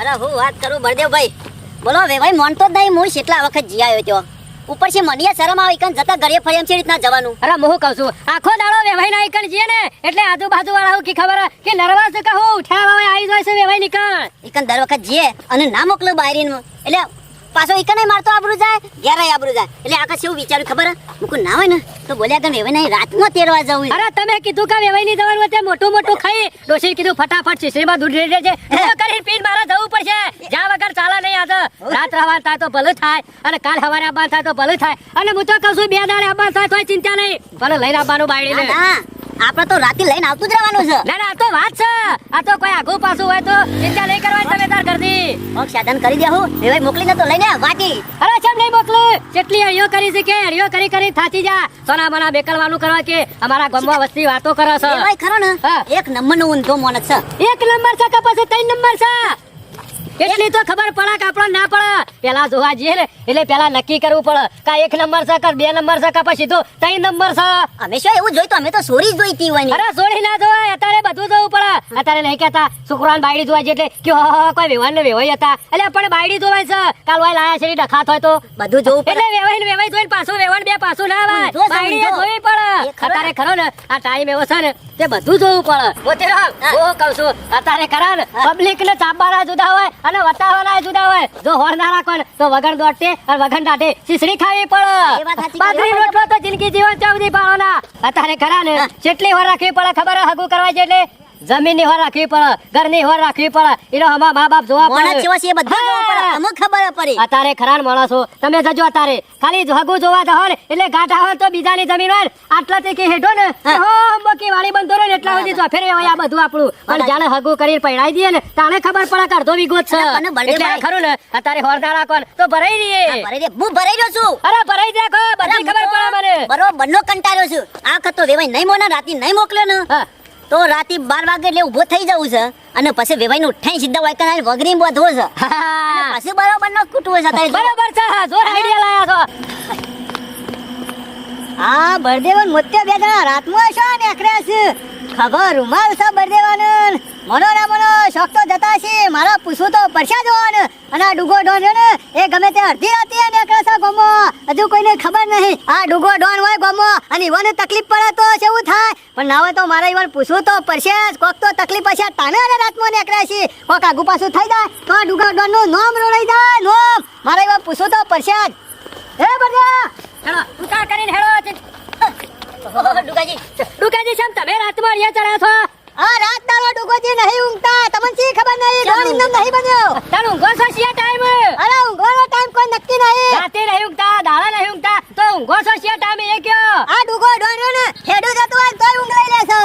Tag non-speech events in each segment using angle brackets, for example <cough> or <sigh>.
અરે હું વાત કરું બળદેવભાઈ બોલો વેભાઈ મોનતો જ નહીં હું કેટલા વખત જી આવ્યો છો. ઉપર છે મનિયા શરમ આવે કન જતા ઘરે ફરી એમ છે રીતના જવાનું. અરે હું કહું છું? આખો દાડો વેવાઈ ના એકણ જીએ ને એટલે આજુબાજુ વાળા હું કી ખબર કે નર્વસ કહું? હું ઉઠ્યા આવી જાય છે વેવાઈ નીકળ. એકન દર વખત જીએ અને ના મોકલો બાયરીન એટલે પાછો એકને મારતો આબરૂ જાય? ઘેરાય આબરૂ જાય. એટલે આકાશ એવું વિચાર્યું ખબર હે? ના હોય ને તો બોલ્યા કે વેવાઈ નહીં રાતમાં તેરવા જવું અરે તમે કીધું કે વેવાઈ નહીં જવાનું તે મોટું મોટું ખાઈ ડોશી કીધું ફટાફટ શીશડીમાં દૂધ રેડી એવું કરીને પીન મારા જવું પડશે. જા વગર ચાલે નહીં આ તો. રાત રવા થાય તો ભલું થાય અને કાલ સવારે આવવાનું થાય તો ભલું થાય. અને હું તો કહું છું બે દાડે આવવાનું થાય તો ચિંતા નહીં. ભલે લઈને આવવાનું બાયડીને. ના, ના આપણે તો રાતે લઈને આવતું જ રહેવાનું છે. ના ના આ તો વાત છે. આ તો કોઈ આગું પાછું હોય તો ચિંતા નહીં કરવાની તમે તાર ઘરથી ઓક સાધન કરી દે હું. મોકલી મોકલીને તો લઈને વાટી. અરે ચમ નહીં મોકલું? કેટલી હળીઓ કરી છે કે હળીઓ કરી કરી થાચી જા. સોના બના બેકલવાનું કરવા કે અમારા ગામમાં વસ્તી વાતો કરો છો. ભાઈ ખરો ને એક એક નું ઊંધો માણસ છે. એક નંબર છે કે પછી ત્રણ નંબર છે? એટલી તો ખબર પડે કે આપણને ના પડે. પેલા જોવા જઈએ ને એટલે પેલા નક્કી કરવું પડે કે એક નંબર છે કે બે નંબર છે કે પછી તો ત્રણ નંબર છે. અમે શું એવું જોઈતું અમે તો સોરી જોઈતી હોય ને અરે સોરી ના જોવાય અત્યારે બધું જોવું પડે. અત્યારે નહીં કહેતા છોકરાને બાયડી જોવા જઈએ એટલે કે કોઈ વેવાય ને વેવાય હતા. એટલે પણ બાયડી જોવાય છે. કાલ વાય લાયા છે ડખાત હોય તો. બધું જોવું એટલે વેવાય ને વેવાય જોઈને પાછું વેવાય બે પાછું ના આવે. ઊંધો. જોવી પડે. અત્યારે ખરો ને આ ટાઈમ એવો છે ને તે બધું જોવું પડે. પોતે હા. કહું છું અત્યારે ખરા ને પબ્લિક ને ચાપવાના જુદા હોય અને વટાવાના જુદા હોય. જો હોર ના રાખો તો વગર દોટે અને વગર દાટે શીશડી ખાવી પડે. બાજરી રોટલો તો જિંદગી જીવન ચાવડી પાડો ના અત્યારે ખરા ને. જેટલી વાર રાખવી પડે ખબર હગું કરવા જેટલે. જમીનની હોર રાખવી પડે ઘરની હોર રાખવી પડે. એનો અમારા મા બાપ જોવા પડે. છે બધું જોવું પડે. અમે ખબર પડે. અતારે ખરાન માણસો તમે જજો અતારે ખાલી હગું જોવા જાઓ ને એટલે ગાંઠા હોય તો બીજાની જમીન હોય આટલા થી કે હેઠો ને હો. બકી વાળી બંધો ને એટલા સુધી ચોફેરે હોય આ બધું આપણું. પણ જાણે હગુ કરીને પહેરાઈ દઈએ ને તાણે ખબર પડે કે અડધો જ છે. એટલે ખરું ને અત્યારે હોરદાર રાખો ને તો ભરાઈ દે હું ભરાઈ રહ્યો છું. અરે ભરાઈ દે ખો બધી ખબર પડે મને. બરોબર નો કંટાળ્યો છું. આ વખત તો નહીં મોના રાતી નહીં મોકલ્યો ને. તો રાતે બાર વાગે એટલે ઊભો થઈ જવું છે. અને પછી વેવાઈ નું ઉઠાઈ સીધા વાયકા ના વગરી બધવો છે. પછી બરોબર નો કૂટવો છે બરોબર છે જોર આઈડિયા લાયા છો. હા બળદેવન મોત્યા બે જણા રાતમાં છો ને એકરે ખબર રૂમાલ છે બળદેવન મનો ના મનો શોખ તો જતા છે. મારા પૂછવું તો પરસા જોવાનું. અને આ ડુગો ડોન ને, એ ગમે તે અડધી રાતે અને એકરે ગોમો. હજુ કોઈને ખબર નહીં. આ ડુગો ડોન હોય ગમો. અને ઈવન તકલીફ પડે તો એવું થાય? પણ ના હોય તો મારા ઈવન પૂછવું તો પડશે કોક તો તકલીફ હશે, તાને અને રાતમાં નીકળ્યા છે. કોક આગુ પાછું થઈ જાય, તો ડુગો ડોનનું નોમ રોડાઈ જાય, નોમ. મારા ઈવન પૂછવું તો પડશે જ. હે બળદેવ હેલો ઉતાર કરીને હેલો ડુગાજી ડુકાજી સાહેબ અહીંયા ચડ્યા છો? આ રાત દાડો ડુગોજી નહીં ઊંઘતા તમને શી ખબર નહીં. ડોન એમને નહીં બન્યો. તારું ઊંઘો છો શિયા ટાઈમ અરે ઊંઘવાનો ટાઈમ કોઈ નક્કી નહીં. રાતે નહીં ઊંઘતા દાડા નહીં ઊંઘતા તો ઊંઘો છો શિયા ટાઈમે એ કયો? આ ડુગો રહ્યો ને હેડો જતો હોય તોય ઊંઘ લઈ લેશો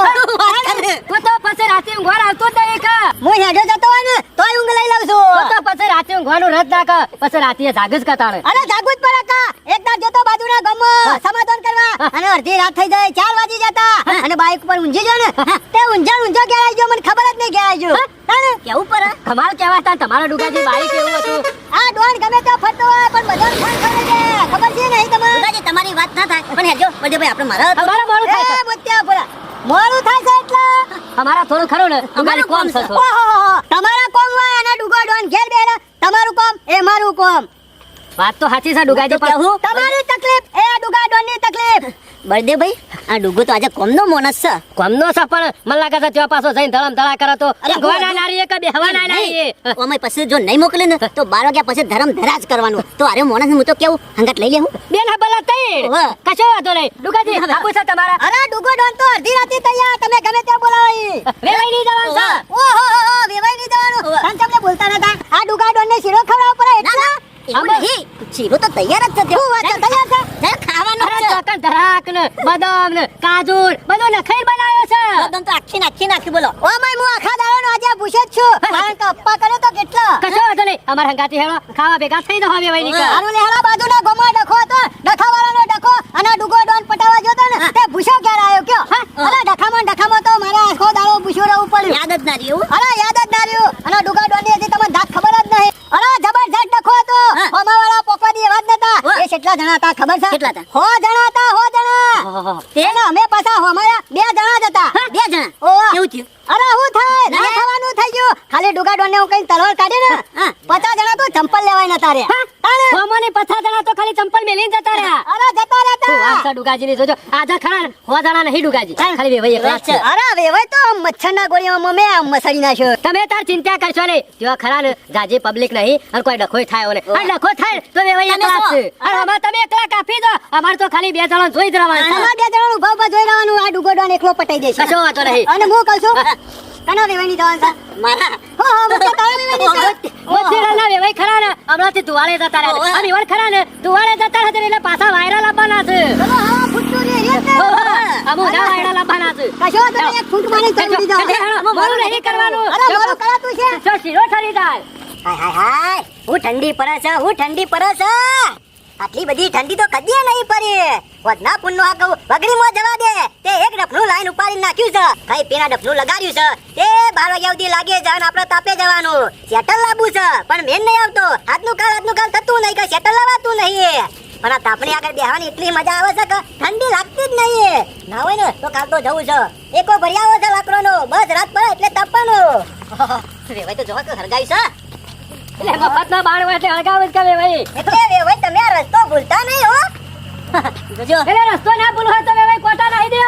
તું તો પછી રાતે ઊંઘવા આવતો જ નહીં કા હું હેડો જતો હોય ને તોય ઊંઘ લઈ લઉં છું. તો પછી રાતે ઊંઘવાનું રદ ના કર. પછી રાતે જાગ જ કતાણે અરે જાગવું જ પડે કા એક દાડ જતો બાજુના ગામમાં સમાધાન કરવા અને અડધી રાત થઈ જાય ચાર વાગી જતા. અને બાઈક ઉપર ઊંઝી જો ને તે ઊંઝા ઊંઝો ઘેરાઈ ગયો મને ખબર જ નહીં ઘેરાઈ ગયો કેવું પર? કમાલ કહેવાતા તમારા ડુગાજી બાઈક એવું હતું? આ ડોન ગમે તો ફરતો હોય પણ બધો ખાન કરે છે. ખબર છે નહીં તમને? ડુગાજી તમારી વાત ના થાય. પણ હેજો બધે ભાઈ આપણે મારા તમારા મોડું થાય છે. એ મુત્યા ભલા થાય છે એટલે? અમારા થોડું ખરું ને ડુગાજી કોમ છે. તમારા કોમ હોય અને ડુગો ડોન ઘેર બેરા તમારું કોમ એ મારું કોમ. વાત તો સાચી છે ડુગાજી પણ તમારી તકલીફ એ ડુગાડોની તકલીફ. બળદે ભાઈ આ ડુગો તો આજે કોમનો મોનસ છે. કોમનો છે પણ મને લાગે છે ત્યાં પાછો જઈને ધડમ ધડા કરે તો ગોના નારી એક બે હવા બેહવાના નારીએ? ઓમે પછી જો નહીં મોકલે ને તો બાર વાગ્યા પછી ધરમ ધરા જ કરવાનું. તો અરે મોનસ હું તો કેવું? હંગત લઈ લેવું બે ના બલા તઈ કશો વાંધો નહીં. ડુગાજી. આપું છે તમારા. અરે ડુગો ડોન તો અડધી રાતે તૈયાર. તમે ગમે ત્યાં બોલાવી વેવાઈ નહીં જવાનું છે ઓહો વેવાઈ નહીં જવાનું. તમે તમને બોલતા નતા. આ ડુગા ડોન ને શીરો ખવડાવવો પડે એટલે? શીરો તો તૈયાર જ છે? વાત તૈયાર છે જરા ખાવાનું છે. ચોકન ધરાક ને બદામ ને કાજુ ને બધું બનાવ્યો છે. બદામ તો આખી નાખી નાખી બોલો. ઓ મય હું આખા દાડાનો આજે પૂછે જ છું. કારણ કે અપ્પા કરે તો કેટલા? કશો વાંધો નહીં. અમારા હંગાતી હેળો. ખાવા ભેગા થઈ દો હવે વેવાઈ નીકળ હારું લેહડા બાજુના ગોમાં ડખો હતો. ડખાવાળાનો ડખો અને ડુગો ડોન પટાવા જોતો ને તે ક્યારે આવ્યો કયો? અરે ડખામાં ડખામાં તો મારા આખો દાડો રહેવું પડ્યું. યાદ જ ના રહ્યું. અરે યાદ જ ના રહ્યું. અને ડુગા ડોનની હજી તમને દાંત ખબર જ નહીં અરે જબરજસ્ત ડખો હતો હોમાવાળા પોકવાની એવા જ નતા એ કેટલા જણા હતા ખબર છે? કેટલા હતા? હો જણા. હતા હો જણા તેને અમે પાછા અમારા બે જણા જ હતા. બે જણા. ઓ કેવું થયું? અરે હું થાય? ના થવાનું થઈ ગયું. ખાલી ડુગા ને હું કઈ તલવાર કાઢી ને પચાસ જણા તો ચંપલ લેવાય નતા રે તાણે. હોમોની પછા જણા તો ખાલી ચંપલ મેલીને જતા રહ્યા અરે જતા હું ડુગાજી જોજો. આજા ખરા હો જણા નહીં ડુગાજી. ખાલી વેવાઈ એકલા છે અરે વેવાય તો મચ્છરના ગોળીઓમાં મેં મસળી નાખ્યો. તમે તાર ચિંતા કરશો નહીં. જો ખરા ને જાજી પબ્લિક નહીં અને કોઈ ડખોય થાય ઓને અને ડખો થાય તો વેવાઈ એકલા? છે અને અમાર તમે એકલા કાફી દો. અમાર તો ખાલી બે જણા જોઈ જ રહેવાનું બે જણાનું ઊભા ઊભા જોઈ રહેવાનું આ ડુગોડો એકલો પટાઈ દેશે. કશો વાતો નહીં. અને હું કહું છું કના વેવાયની જવાનું છે? મારા? હો હો મુખ્ય તારા વેવાયની છે. મોતી વેવાઈ ખરા ને? હમણાંથી ધુવાડે જતા રહ્યા અને ઈવન ખરા ને? ધુવાડે જતા રહ્યા એટલે પાછા વાયરલ આપવાના છે. ચલો હા ફૂટતું રે રે તે. ના વાયરલ આપવાના છે. કશો વાંધો નહીં, એક ફૂટ મારી કરી દીધો. કશો, કશો, નહીં કરવાનું. અરે કરાતું છે. જો શીરો ઠરી જાય. હાય હાય હાય. હું ઠંડી પર છે હું ઠંડી પર છે. આટલી બધી ઠંડી તો કદી નહીં પડી. વધના પુનનો આ કહું, વગડીમાં જવા દે. તે એક ડફનું લાઈન ઉપાડી નાખ્યું છે. કઈ પેલા ડફનું લગાડ્યું છે. તે બાર વાગ્યા સુધી લાગે અને આપણે તાપે જવાનું. સેટલ લાવવું છે, પણ મેન નહીં આવતો. આજનું કાલ આજનું કાલ થતું નહીં કે સેટલ લાવાતું નહીં. પણ આ તાપણી આગળ બેહવાની એટલી મજા આવે છે કે ઠંડી લાગતી જ નહીં. ના હોય ને, તો કાલ તો જવું છે. એકો ભર્યાવો છે લાકડોનો. બસ રાત પડે એટલે તાપવાનું. <laughs> રેવાય તો જોવા કે હરગાયું છે. એટલે મફતના બાણ હોય એટલે અળગાવ જ કરે ભાઈ. એટલે વેવાઈ તમે આ રસ્તો ભૂલતા નહીં હો. <laughs> જો એટલે રસ્તો ના ભૂલ હોય તો વેવાઈ કોટા નાખી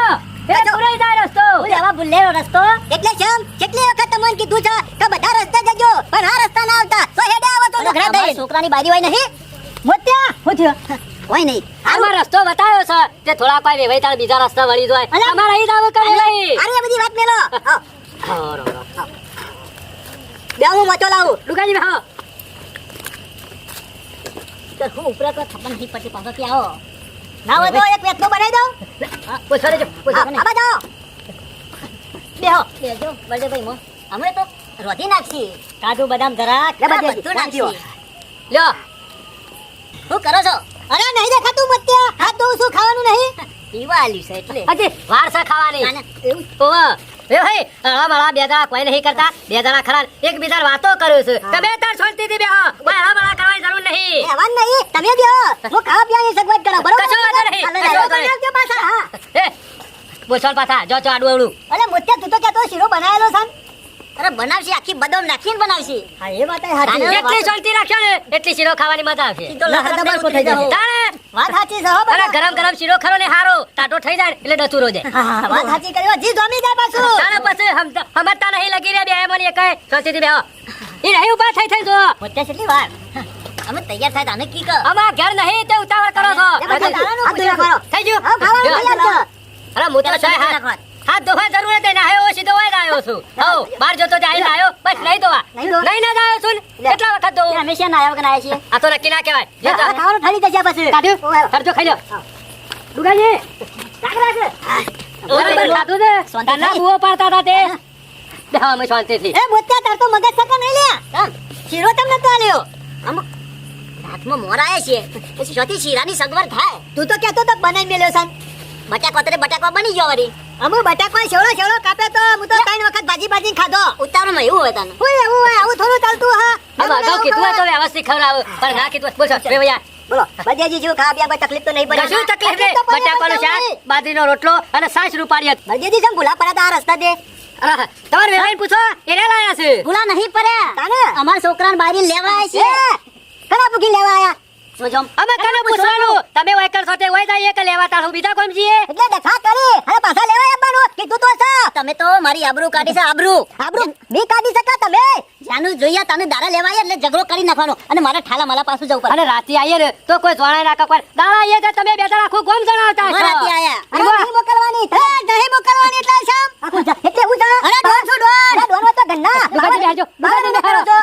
એટલે ભૂલાઈ જાય રસ્તો. હું ભૂલેલો રસ્તો. એટલે કેમ કેટલી વખત તમને કીધું છે કે બધા રસ્તા જજો. પણ આ રસ્તા ના આવતા. તો હેડે આવો તો છોકરાની બારી હોય નહીં? મોત્યા. હું થયો? હોય નહીં. આમાં રસ્તો બતાવ્યો છે. તે થોડા કોઈ વેવાઈ તાર બીજા રસ્તા વળી જાય. અમારે અહીં આવું કરે અરે બધી વાત મેલો. <laughs> હું લાવું. દુકાની હા તો હું ઉપરા તો થપ્પનથી પછી પાછો કે આવો. ના હોય તો એક વેતનો બનાવી દો પૂછો જો પૂછો આવા જાઓ. બેહો. બેજો બળદેવભાઈ મો. અમે તો રોધી નાખશી. કાજુ બદામ જરાક બધું નાખજો લ્યો. શું કરો છો? અરે નહીં દેખાતું મત્યા હાથ ધોઉં છું ખાવાનું નહીં? પીવા આલ્યું છે એટલે. અજે વારસા ખાવાની. એવું ઓવા એ ભાઈ હળા મળા બે જણા કોઈ નહીં કરતા. બે જણા ખરા એક વાતો કરું છું. તમે તાર શાંતિથી બેહો. કોઈ હળા મળા કરવાની જરૂર નહીં. કહેવાનું નહીં. તમે બેહો. હું ખાવા પીવાની સગવડ કરો. બરોબર? કશો વાંધો નહીં, કશો હાલો, વાંધો નહીં. બનાવજો પાછા. હા. એ બોસલ પાછા. જો ચો આડું અવળું. અરે મોત્યા તું શીરો બનાવેલો છે અરે બનાવશી. આખી બદામ નાખીને બનાવશી. હા એ વાત જેટલી શાંતિ રાખશો ને એટલી શીરો ખાવાની મજા આવશે. વાત સાચી છે હો અરે ગરમ ગરમ શીરો ખરો ને હારો. ટાટો થઈ જાય એટલે ડચુરો જાય. વાત સાચી કરી જી જમી જાય પાછું. તારે પછી હમ- હમજતા નહીં લગી રે બે મને એક શાંતિથી બેહો એ નહીં ઊભા થઈ થઈ જો પોતે કેટલી વાર અમે તૈયાર થાય તને કી કર અમાર ઘર નહીં તે ઉતાવળ કરો છો. થઈ ગયું. અરે મોટા સાહેબ હાથ નાખવા. જરૂર નથી ને આયો સીધો વાય જ આવ્યો છું. હો. બાર જોતો જાય આવ્યો બસ નહીં ધોવા નહીં ના જ આવ્યો છું કેટલા વખત ધોવું હંમેશા નાયા વગર આયા છીએ. આ તો નક્કી ના કહેવાય. જો તો. હા, ખાવાનું ઠરી જશે પછી. કાઢ્યું? ઓય. ખાઈ લો. દુગાજી રાખ, રાખ. બરાબર. ખાધું છે? શાંતિ બુઓ પાડતા હતા તે. બેહો અમે શાંતિથી. એ મોત્યા તાર તો મગજ સકા નહીં લ્યા? શીરો તમને તો આલ્યો. અમુક હાથમાં મોર છે. પછી શોથી શીરાની સગવડ થાય. તું તો કહેતો તો બનાવી મેલ્યો છે બટાકો તો બટાકો બની ગયો વળી અમુ બટાકો શેવડો શેવડો કાપે તો હું તો ત્રણ વખત ભાજી ભાજી ખાધો. ઉતાવળમાં એવું હોય તને. હોય એવું હોય આવું થોડું ચાલતું હા હવે અગાઉ કીધું તો વ્યવસ્થિત ખવડાવું પણ ના કીધું. બોલો બે ભૈયા. બોલો બજાજી જેવું ખાવા પીવા તકલીફ તો નહીં પડે. કશું તકલીફ નહીં. બટાકાનું શાક બાજરીનો રોટલો અને સાસ રૂપાળી હતી. જેમ ભૂલા પડ્યા આ રસ્તા દે. તમારે પૂછો એને લાયા છે? ભૂલા નહીં અમારા છોકરાને બારી લેવા આવ્યા છે. કના પૂકી લેવા આયા. અમે કને પૂછવાનું. તમે વાયકર સાથે વઈ જઈએ કે લેવા તારું બીજા કોમ છીએ? એટલે ડખા કરી અને પાછા લેવા આવવાનું. કીધું તો છે. તમે તો મારી આબરૂ કાઢી છે આબરૂ. આબરૂ બી કાઢી શકા તમે. જાનું જોઈએ તને દાડા લેવા એટલે ઝઘડો કરી નાખવાનો. અને મારા ઠાલા માલા પાછું જવું પડે. અને રાતે આવીએ ને તો કોઈ જોણાય નાખો દાડા આવીએ તો તમે બેઠા રાખો ગોમ જણાવતા રાતે આયા અરે એમાં- નહીં મોકલવાની એ નહીં મોકલવાની એટલે શામ એટલે હું જાણ અરે ડોન છું ડોન ડોનમાં તો ગન્ના દુકાને બેસજો. દુકાને બેસો. છો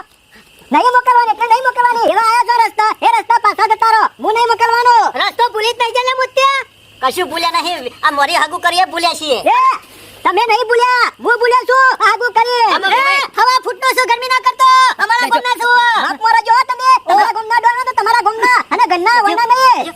નહીં મોકલવાની એટલે નહીં મોકલવાની એવા આયા છો રસ્તા એ રસ્તા પાછા જતા રહો હું નહીં મોકલવાનો રસ્તો ભૂલી જ નહીં જાય ને મુત્યા કશું ભૂલ્યા નહીં આ મોરી હાગુ કરીએ ભૂલ્યા છીએ. તમે નહીં ભૂલ્યા હું ભૂલ્યો છું હાગુ કરી હવા ફૂટનો છું ગરમી ના કરતો. અમારા. ગુમના છું હાથ મારા જો તમે. તમારા ગુમના ડોનો તો તમારા ગુમના અને ગન્ના વયના નહીં.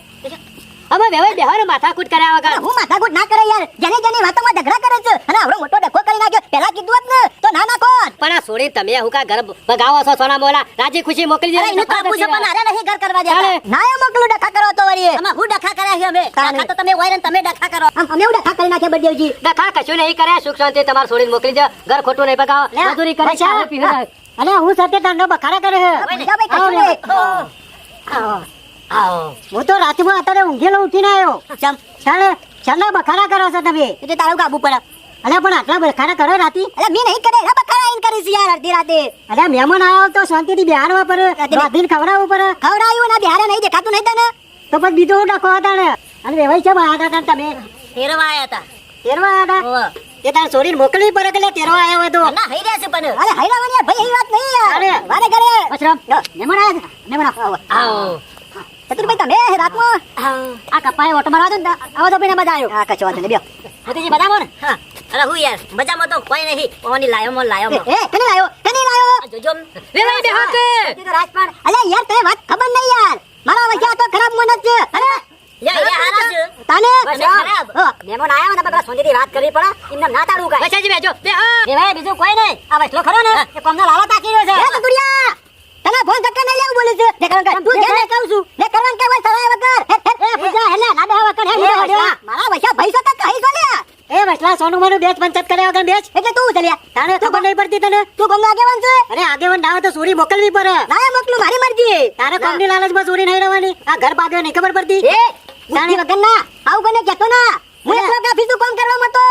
અમે વેવાઈ બેહવાનો માથાકૂટ કર્યા વગર. હું માથાકૂટ ના કરે યાર. જેની જેની વાતોમાં ઝઘડા કરે છે અને આવડો મોટો ડખો કરી નાખ્યો. પહેલા કીધું હતું ને તો ના નાખો. પણ આ છોડી તમે હું કા ઘર ભગાવો છો સોના મોલા રાજી ખુશી મોકલી અરે એનું કાપું છે પણ અરે નહીં ઘર કરવા દેતા. ના મોકલું ડખા કરો તો વરી અમે હું ડખા કર્યા છે અમે? ડખા તો તમે વાયરન તમે ડખા કરો. અમે હું ડખા કરી નાખ્યા બળદેવજી. ડખા કશું નહીં કર્યા સુખ શાંતિ તમાર છોડીને મોકલી દે. ઘર ખોટું નહીં ભગાવો. મજૂરી કરે જાય. અરે હું સાથે તાંડો બખારા કરે છે. હું તો રાતમાં અત્યારે ઊંઘેલો ઉઠીને આવ્યો. ચાલે ચાલે બખારા કરો છો તમે. એટલે તારું કાબુ પડે. અરે પણ આટલા બખાડા કરો રાતી. અરે મેં નહીં કરે રે બખાડા આઈને કરીશ યાર અડધી રાતે. અરે મહેમાન આવ્યો તો શાંતિથી બેહાડવા પર રાધીને ખવડાવવું પડે ખવડાયું ના બિહારે નહીં દેખાતું નહીં તને? તો પછી બીજું ડકો હતા ને? અને વેવાઈ છે આયા હતા તમે. ફેરવા આયા હતા. ફેરવા આયા હતા? એ તાર છોડીને મોકલી પડે એટલે તેરવા આવ્યો હતો. ના હઈ રહ્યા છે પણ. અરે હૈરાવાની યાર ભાઈ એ વાત નહીં યાર. અરે. વારે ઘરે. અશરમ. મહેમાન આયા છે. મહેમાન આવો. આવો. ચતુરભાઈ તમે રાતમાં? આ કપાએ ઓટો મારવા દો ને આવો તો પીને બધા આવ્યો આ કચવા દે બ્યો ભતીજી બધા ને. હા. અરે હું યાર મજામાં તો કોઈ નહીં. ઓની લાયો મો લાયો મો એ કને લાયો? કને લાયો? જોજો. રે ભાઈ બેહો કે. તો રાજપાલ અલ્યા યાર તને વાત ખબર નહીં યાર. મારા વચ્ચે તો ખરાબ મન જ છે અરે યાર યાર હારા છે. તને? ખરાબ. મહેમાન આયા ને પેલા સોંજીથી વાત કરવી પડે. એમને ના તાડું કાય વૈશાજી બેજો બે ભાઈ બીજું કોઈ નહીં. આ વસલો ખરો ને એ કોમનો લાલો તાકી રહ્યો છે. એ કતુરિયા તને ફોન ધક્કા નહીં લેવું બોલે છે. દે કરન કર તું જે કહું છું. લે કરન કે ભાઈ સવાય વગર. એ પૂજા હેલે ના બે વગર હે મારા વૈસા ભાઈ તો કહી છો લે એ વસલા સોનું મારું બેચ પંચાયત કરે વગર બેચ? એટલે તું ચલ્યા. તાણે ખબર નહીં પડતી તને. તું કોમનો આગેવાન છે? અરે આગેવાન ના હોય તો ચોરી મોકલવી પડે. ના મોકલું મારી મરજી. તારે કોમની લાલચમાં ચોરી નહીં રહેવાની? આ ઘર બાંધ્યો નહીં ખબર પડતી? એ જાણી વગર ના આવું કોને કહેતો ના. હું એકલો કાફી તું કામ કરવા મતો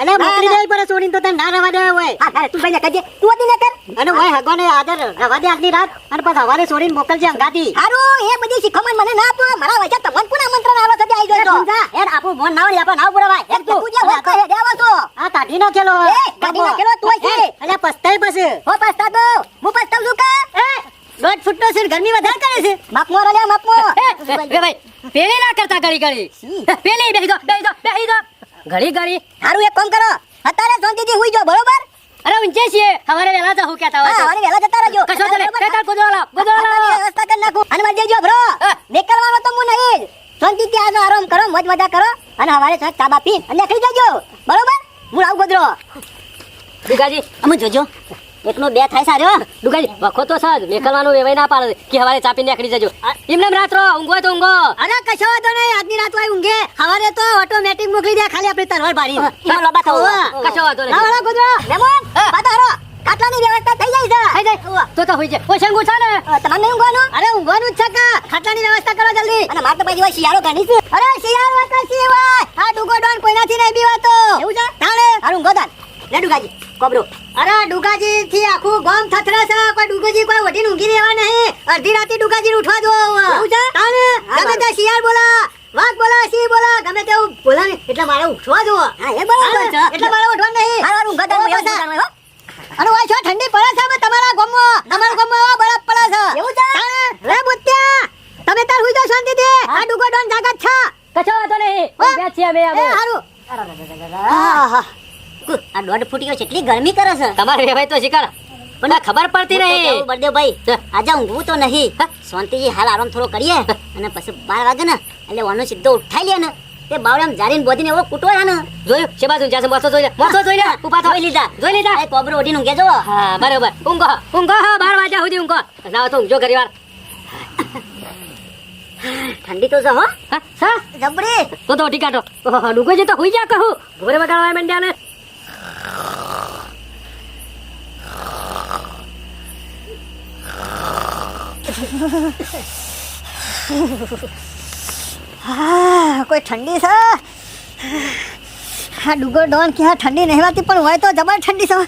અને મોકલી દેવી પડે ચોરીને તો તને ના રવા દેવાય હોય હા તું ભાઈ કજે તું હતી ને કર અને હોય હગોને આદર રવા દે આજની રાત અને પછી હવારે ચોરીને મોકલજે અંગાતી હારું એ બધી શીખમણ મને ના આપો મારા વચ્ચે તમને કોના મંત્રણ આલો સદે આવી ગયો તો યાર આપો મોન ના હોય આપણે ના પુરાવાય એક તું જે હોય કહે દેવા તો આ કાઢી નાખેલો એ, કાઢી નાખેલો તું છે. અલે પસ્તાય પછી હો પસ્તા દો હું પસ્તાવ છું કા દોઢ ફૂટનો છે ગરમી વધારે કરે છે માપ મોર લે માપ મોર ભાઈ પેલી ના કરતા કરી કરી પેલી બેહી દો બેહી દો બેહી દો ઘડી ઘડી. સારું એક કામ કરો. અત્યારે શાંતિથી હુઈ જાઓ બરોબર? અરે ઊંચે છીએ હવારે વેલા જાવ કે કહેતા હવારે વહેલા જતા રહેજો. કશો તને નહીં. બરોબર? તે તાર ગોદડો લાવ, ગોદડો આ લાવ. તમારી વ્યવસ્થા કરી નાખું. અને મારે દેજો બ્રો. નીકળવાનો તો હું નહીં જ. શાંતિથી આજો આરામ કરો મોજ મજા કરો. અને હવારે સાંજ ચા પી અને નીકળી જજો. બરોબર? હું આવું ગોદરો. દુગાજી અમે જોજો. એકનો બે થાય સારો દુગાઈ વખો તો સજ મેકલવાનું વેવાય ના પાડે કે હવારે ચાપી નીકળી જજો. એમને રાત્રો ઊંઘો તો ઊંઘો. અરે કશો વાંધો નહીં આજની રાત હોય ઊંઘે. હવારે તો ઓટોમેટિક મોકલી દે ખાલી આપણે તરવાર ભારી એમાં લબા થાવ કશો વાંધો નહીં. વાળા ગોદડો. મહેમાન પાતારો ખાટલાની વ્યવસ્થા થઈ જાય છે. થઈ જાય. તો તો હોય છે કોઈ શંગુ છે ને? તમારે નહીં ઊંઘવાનું? અરે ઊંઘવાનું જ છે કા. ખાટલાની વ્યવસ્થા કરો જલ્દી. અને મારે તો પછી હોય શિયાળો ઘણી છે. અરે શિયાળો વાત હોય આ ડુગો ડોન કોઈનાથી નહીં બીવાતો. એવું છે? તાણે અરે ગોદાન લે ડુગાજી કોબરો અરે ડુગાજી થી આખું ગામ થથરા છે. કોઈ ડુગાજી કોઈ વટીને ઊંઘી રહેવા નહીં. અડધી રાતે ડુગાજી ઉઠવા દો. એવું છે? તાણે? ગમે તે શિયાળ બોલા વાઘ બોલા સિંહ બોલા ગમે તેવું બોલા ને એટલે મારે ઉઠવા દો. હા એ બરાબર છે. એટલે મારે ઉઠવા નહીં. હારું ઊંઘા તો એવું હો. અને વાય છો ઠંડી પડે છે તમારા ગામમાં. તમારા એવા બરફ પડે છે. એવું છે? રે બુત્યા તમે તાર હુઈ જાઓ શાંતિથી આ ડુગો ડોન જાગત છે. કશો વાતો નહીં. હા? ઊંઘ્યા છીએ અમે એ હવે. હારું આહા. કુ, <laughs> આ દોઢ ફૂટીઓ કેટલી ગરમી કરે છે. તમારે વેવાય તો શિકાર પણ ખબર પડતી નહીં. બળદેવ ભાઈ. આજે ઊંઘવું તો નહીં. શાંતિજી હાલ આરામ થોડો કરીએ. અને પછી બાર વાગે ને એટલે વાનો સીધો ઉઠાઈ લે ને. તે બાવડામ જારીને બોધીને એવો કૂટો ને. જોયું? છે બાજુ જ્યાં મોસો જોઈ લે. મોસો જોઈ લે. ઊભા થઈ લીધા. જોઈ લીધા. એ કોબરો ઓઢીને ઊંઘે જો હા બરાબર. ઊંઘો ઊંઘો બાર વાગ્યા સુધી ઊંઘો. ના તો ઊંઘજો ઘરી વાર ઠંડી તો છે હો. હા સા? જબરી. તો તો ઠીક કાઢો. જે તો હોઈ જા કહું ઘોરે વગાડવા મંડ્યા ને હા, કોઈ ઠંડી છે? હા, ડુગર, ડોન કે ઠંડી નહીં પણ હોય તો જબર ઠંડી છે.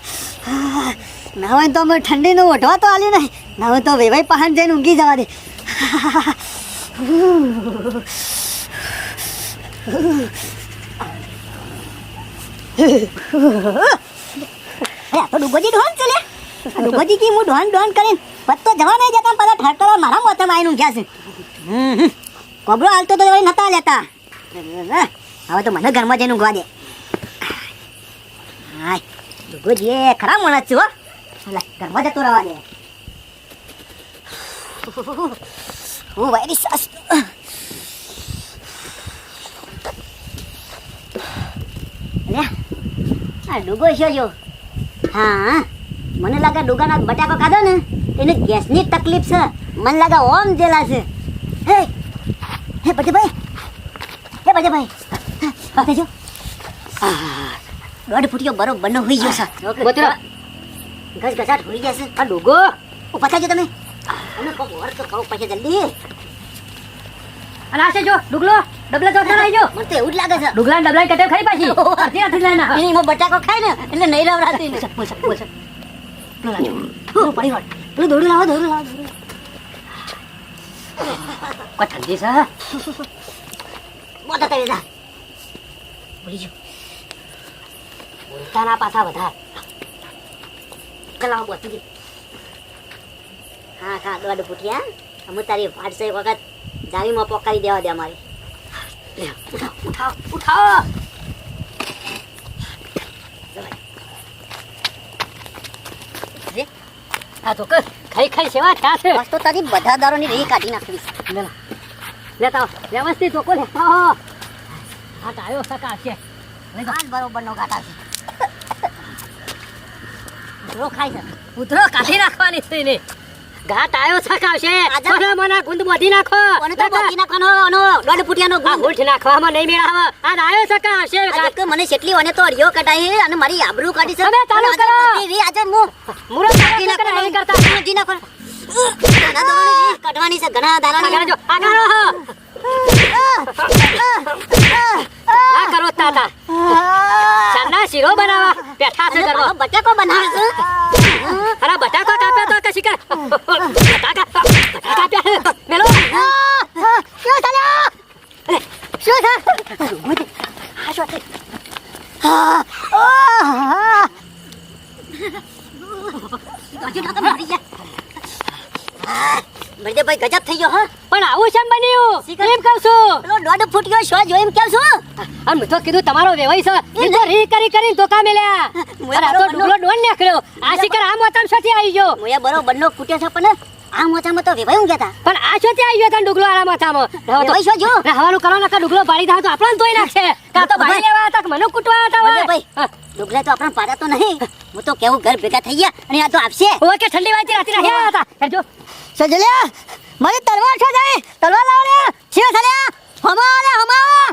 ના હોય તો અમે ઠંડીનું ઓઢવા તો આલી નહીં ના હોય તો વેવાઈ પહાણ જઈને ઊંઘી જવા દે. તો ડુગોજી ડોન છે લે કી હું ડોન ડોન કરીને પત્તો જવા નહીં જતા પાછા ઠાકરા મારા મોથે આવીને ક્યાં છે. કોબરો હાલતો તો હવે નતા લેતા. હવે તો મને ઘરમાં જઈને ઊંઘવા દે. હાય ડુગોજી એ ખરા માણસ છું, હો. ઘરમાં જતો રહેવા દે. હું વાયરી સાસ. આ ડુગો છો જો હા. મને લાગે ડુગાના બટાકો ખાધો ને એને ગેસની તકલીફ છે. મને લાગે ઓમ જેલા છે. હે હે બટેભાઈ હે બટેભાઈ હા જો દોઢ ફૂટ્યો બરો બનો હોઈ ગયો છે. ગોતરો ગસ ગસાટ હોઈ જશે આ ડૂગો ઊભા થાજો તમે. અને કોક વર તો કહો પછી જલ્દી. અને આ જો ડુગલો ડબલા તો આવી જો મને તો એવું જ લાગે છે. ડુગલા ડબલા કટે ખરી પાછી. અડધી હાથે લઈને. એની બટાકો ખાય ને એટલે નહીં રવરાતી ને. બોલ બોલ પડી વળ. પેલું દોડું લાવો દોડું લાવો. કોઈ ઠંડી છે મોટા કરી દા. ભૂલી ગયો. બોલતા ના પાછા વધાર. ચલાવો બોતી દી હા હા દોડ ફૂટ્યા અમુ તારી વાટ છે વખત જાળીમાં પોકારી દેવા દે અમારી. ઉઠાવ ઉઠાવ ઉઠાવ. આ તો કર ખાઈ ખાઈ સેવા થયા છે બસ તો તારી બધા દારોની રહી કાઢી નાખવી. લે. લેતા. વ્યવસ્થિત ચોખ્ખો લેતા આવો. આ ટાયો સકા છે લેવાન બરોબર નો કાંટા છે ઉધરો ખાઈ છે ઉધરો કાઢી નાખવાની છે ને ઘાટ આયો સકાવશે આજા. મને મને ગુંદ બોધી નાખો કોને તો બોધી નાખવાનો આનો દોઢ ફૂટિયાનો ગુણ. હુંઠ નાખવામાં નહીં મેળાવે આ આવ્યો સકાવશે ઘાટ મને કેટલી વને તો અડિયો કટાઈ અને મારી આબરૂ કાઢી છે તમે ચાલુ કરો. આજે મુ મુરો કાઢી નાખો. નહીં કરતા બોધી નાખવાનો. ઘણા રીત કાઢવાની છે ઘણા દાડાની. આગળ જો આગળ. ના કરો તાતા. ચાના શીરો બનાવવા બેઠા છે અને બટાકો બનાવે છે? અરે બટાકો કાપ્યા તો કશી કર બટાકા કાપ્યા મેલો. શું ચાલ્યો શું છે આ શું મરી ગયા. આ, ગજબ થઈ ગયો હા પણ આવું શેમ બન્યું શીખર. એમ કહું છું પેલો શો જોઈ એમ કેમ છું? અને મેં તો કીધું તમારો વેવાઈ છે. એ તો રી કરી કરીને મુએ અરે આ તો ડુગલો ડોન નાખ્યો. આ શિકર આ મોતામ સાથી આવી ગયો. મોયા બરો નો ફૂટ્યો છે પણ આ મોચામાં તો વેવાઈ ઊંઘ્યા હતા પણ આ શોથી આવી ગયો તને ડુગલો હવે તો વેવાઈ શું જો? હવાનું કરો નકા ડુગલો પાડી દા તો આપણને તોય નાખશે. કા તો ભાઈ લેવા હતા મને કૂટવા હતા ભાઈ બળદેવભાઈ તો આપણે પાડા તો નહીં. હું તો કેવું ઘર ભેગા થઈ ગયા અને આ તો આપશે. ઓકે ઠંડી વાતી રાતી રહ્યા હતા. કરજો સજલ્યા મારી તલવાર છે જાય તલવાર લાવો લે છે સલ્યા હમા લે હમા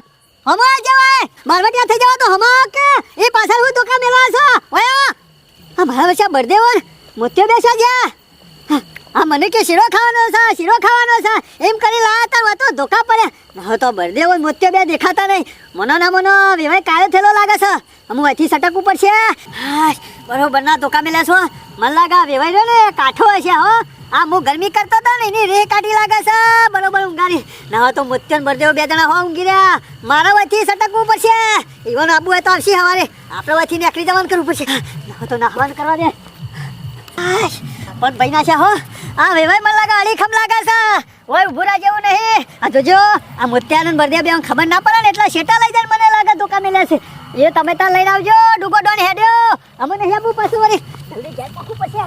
હમા જવાય. મારવા થઈ જવા તો હમા કે? એ પાછળ હું દુકાન મેળવા છો. ઓયા, આ મારા વચ્ચે બળદેવન મોત્યો બેસા ગયા આ મને કે શીરો ખાવાનો છે શીરો ખાવાનો છે. એમ કરી લાતા તા ધોકા પડ્યા હવે તો બળદેવન મોત્યો બે દેખાતા નહીં. મનો ના મનો, વેવાય કાયો થયેલો લાગે છે. હું અહીંથી સટકવું પડશે. હા બરોબર ના ધોકા મેલા છો. મને લાગે વેવાય રહ્યો ને, કાઠો હશે, હો. આ હું ગરમી કરતો હતો ને, એની રે કાઢી લાગે છે. બરોબર ઊંઘાડી ના હોય તો મોત્યો બરદેવ બે જણા હો ઊંઘી રહ્યા. મારા વચ્ચે સટકવું પડશે. ઈવન આબુ હોય તો આવશે હવારે. આપણે વચ્ચે નીકળી જવાનું કરવું પડશે. ના હોય તો નાહવાનું કરવા દે. પણ ભાઈ ના છે, હો. આ વેવાય મને લાગે અડીખમ લાગે છે. ઓય, ઊભું રહે જેવું નહીં. આ જોજો, આ મોતિયાનંદ બરદિયા બે ખબર ના પડે ને, એટલા શેટા લઈ જાય મને લાગે દુકાને છે. એ તમે ત્યાં લઈને આવજો, ડુગો ડોન હેડ્યો. અમે નહીં આવું પાછું વળી. જલ્દી જાય પાકું પછી